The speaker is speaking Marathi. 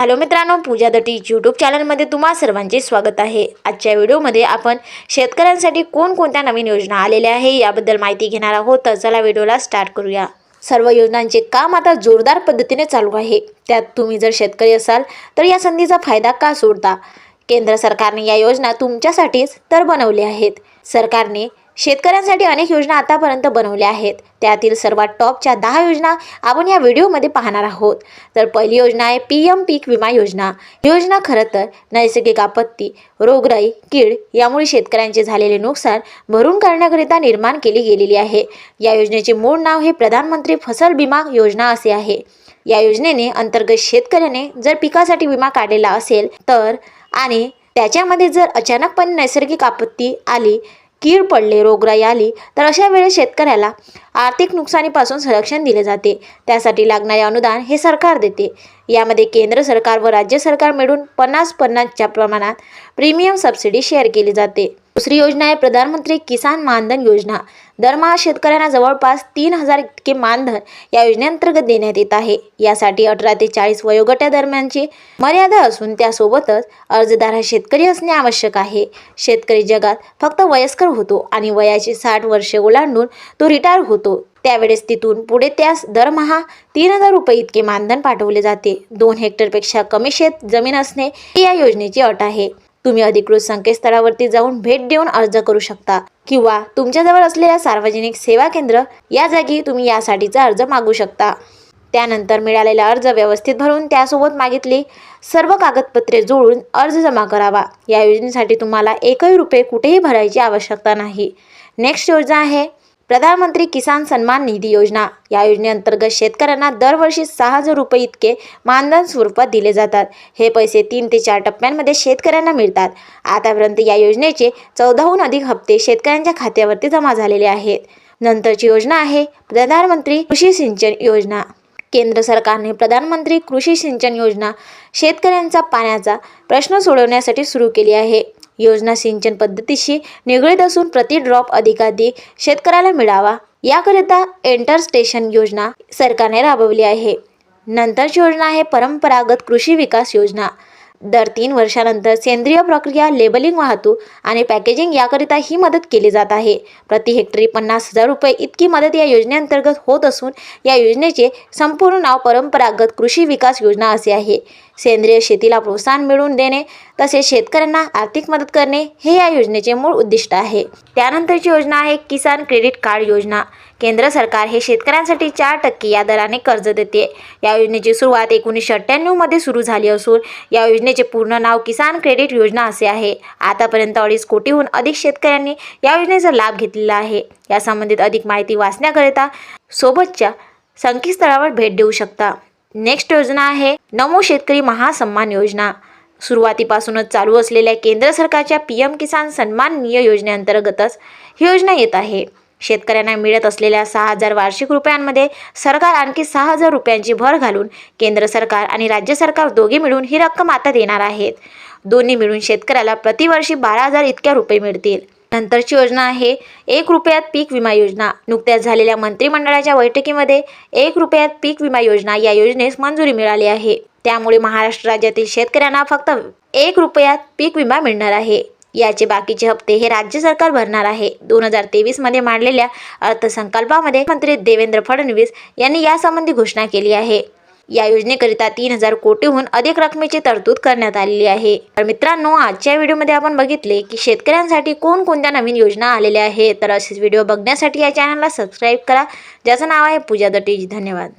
हॅलो मित्रांनो पूजा द यूट्यूब चॅनलमध्ये तुम्हा सर्वांचे स्वागत आहे. आजच्या व्हिडिओमध्ये आपण शेतकऱ्यांसाठी कोणकोणत्या नवीन योजना आलेल्या आहे याबद्दल माहिती घेणार आहोत. तर चला व्हिडिओला स्टार्ट करूया. सर्व योजनांचे काम आता जोरदार पद्धतीने चालू आहे. त्यात तुम्ही जर शेतकरी असाल तर या संधीचा फायदा का सोडता? केंद्र सरकारने या योजना तुमच्यासाठीच तर बनवल्या आहेत. सरकारने शेतकऱ्यांसाठी अनेक योजना आतापर्यंत बनवल्या आहेत. त्यातील सर्वात टॉपच्या दहा योजना आपण या व्हिडिओमध्ये पाहणार आहोत. तर पहिली योजना आहे पी एम पीक विमा योजना. योजना खरं तर नैसर्गिक आपत्ती रोगराई कीड यामुळे शेतकऱ्यांचे झालेले नुकसान भरून काढण्याकरिता निर्माण केली गेलेली आहे. या योजनेचे मूळ नाव हे प्रधानमंत्री फसल विमा योजना असे आहे. या योजनेने अंतर्गत शेतकऱ्याने जर पिकासाठी विमा काढलेला असेल तर आणि त्याच्यामध्ये जर अचानकपणे नैसर्गिक आपत्ती आली कीड पडले रोगराई आली तर अशा वेळेस शेतकऱ्याला आर्थिक नुकसानीपासून संरक्षण दिले जाते. त्यासाठी लागणारे अनुदान हे सरकार देते. यामध्ये केंद्र सरकार व राज्य सरकार मिळून पन्नास पन्नासच्या प्रमाणात प्रीमियम सबसिडी शेअर केली जाते. दुसरी योजना आहे प्रधानमंत्री किसान मानधन योजना. दरमहा शेतकऱ्यांना जवळपास तीन हजार इतके मानधन या योजनेअंतर्गत देण्यात येत आहे. यासाठी अठरा ते चाळीस वयोगटादरम्यानची मर्यादा असून त्यासोबतच अर्जदार हा शेतकरी असणे आवश्यक आहे. शेतकरी जगात फक्त वयस्कर होतो आणि वयाची साठ वर्षे ओलांडून तो रिटायर होतो. त्यावेळेस तिथून पुढे त्यास दरमहा तीन हजार रुपये इतके मानधन पाठवले जाते. दोन हेक्टरपेक्षा कमी शेत जमीन असणे ही या योजनेची अट आहे. तुम्ही अधिकृत संकेतस्थळावरती जाऊन भेट देऊन अर्ज करू शकता. किंवा तुमच्याजवळ असलेल्या सार्वजनिक सेवा केंद्र या जागी तुम्ही यासाठीचा अर्ज मागू शकता. त्यानंतर मिळालेला अर्ज व्यवस्थित भरून त्यासोबत मागितली सर्व कागदपत्रे जोडून अर्ज जमा करावा. या योजनेसाठी तुम्हाला एकही रुपये कुठेही भरायची आवश्यकता नाही. नेक्स्ट योजना आहे प्रधानमंत्री किसान सन्मान निधी योजना. या योजनेअंतर्गत शेतकऱ्यांना दरवर्षी सहा हजार रुपये इतके मानधन स्वरूपात दिले जातात. हे पैसे तीन ते चार टप्प्यांमध्ये शेतकऱ्यांना मिळतात. आतापर्यंत या योजनेचे चौदाहून अधिक हप्ते शेतकऱ्यांच्या खात्यावरती जमा झालेले आहेत. नंतरची योजना आहे प्रधानमंत्री कृषी सिंचन योजना. केंद्र सरकारने प्रधानमंत्री कृषी सिंचन योजना शेतकऱ्यांचा पाण्याचा प्रश्न सोडवण्यासाठी सुरू केली आहे. योजना सिंचन पद्धतीशी निगडीत असून प्रति ड्रॉप अधिकाधिक शेतकऱ्याला मिळावा. याकरिता एंटर स्टेशन योजना सरकारने राबवली आहे. नंतरची योजना आहे परंपरागत कृषी विकास योजना. दर तीन वर्षानंतर सेंद्रिय प्रक्रिया लेबलिंग वाहतूक आणि पॅकेजिंग याकरिता ही मदत केली जात आहे. प्रति हेक्टरी पन्नास हजार रुपये इतकी मदत या योजनेअंतर्गत होत असून या योजनेचे संपूर्ण नाव परंपरागत कृषी विकास योजना असे आहे. सेंद्रिय शेतीला प्रोत्साहन मिळवून देणे तसेच शेतकऱ्यांना आर्थिक मदत करणे हे या योजनेचे मूळ उद्दिष्ट आहे. त्यानंतरची योजना आहे किसान क्रेडिट कार्ड योजना. केंद्र सरकार हे शेतकऱ्यांसाठी चार टक्के या दराने कर्ज देते. या योजनेची सुरुवात एकोणीसशे अठ्ठ्याण्णवमध्ये सुरू झाली असून या योजनेचे पूर्ण नाव किसान क्रेडिट योजना असे आहे. आतापर्यंत अडीच कोटीहून अधिक शेतकऱ्यांनी या योजनेचा लाभ घेतलेला आहे. या संबंधित अधिक माहिती वाचण्याकरिता सोबतच्या संकेतस्थळावर भेट देऊ शकता. नेक्स्ट योजना आहे नमो शेतकरी महासन्मान योजना. सुरुवातीपासूनच चालू असलेल्या केंद्र सरकारच्या पी एम किसान सन्मान निय योजनेअंतर्गतच ही योजना येत आहे. शेतकऱ्यांना मिळत असलेल्या सहा हजार वार्षिक रुपयांमध्ये सरकार आणखी सहा हजार रुपयांची भर घालून केंद्र सरकार आणि राज्य सरकार दोघे मिळून ही रक्कम आता देणार आहेत. दोन्ही मिळून शेतकऱ्याला प्रतिवर्षी बारा हजार इतक्या रुपये मिळतील. नंतरची योजना आहे एक रुपयात पीक विमा योजना. नुकत्याच झालेल्या मंत्रिमंडळाच्या बैठकीमध्ये एक रुपयात पीक विमा योजना या योजनेस मंजुरी मिळाली आहे. त्यामुळे महाराष्ट्र राज्यातील शेतकऱ्यांना फक्त एक रुपयात पीक विमा मिळणार आहे. याचे बाकीचे हप्ते हे राज्य सरकार भरणार आहे. दोन हजार तेवीसमध्ये मांडलेल्या अर्थसंकल्पामध्ये मंत्री देवेंद्र फडणवीस यांनी यासंबंधी घोषणा केली आहे. या योजनेकरिता तीन हजार कोटीहून अधिक रकमेची तरतूद करण्यात आलेली आहे. तर मित्रांनो आजच्या व्हिडिओमध्ये आपण बघितले की शेतकऱ्यांसाठी कोणकोणत्या नवीन योजना आलेल्या आहेत. तर असेच व्हिडिओ बघण्यासाठी या चॅनलला सबस्क्राईब करा. ज्याचं नाव आहे पूजा दटेजी. धन्यवाद.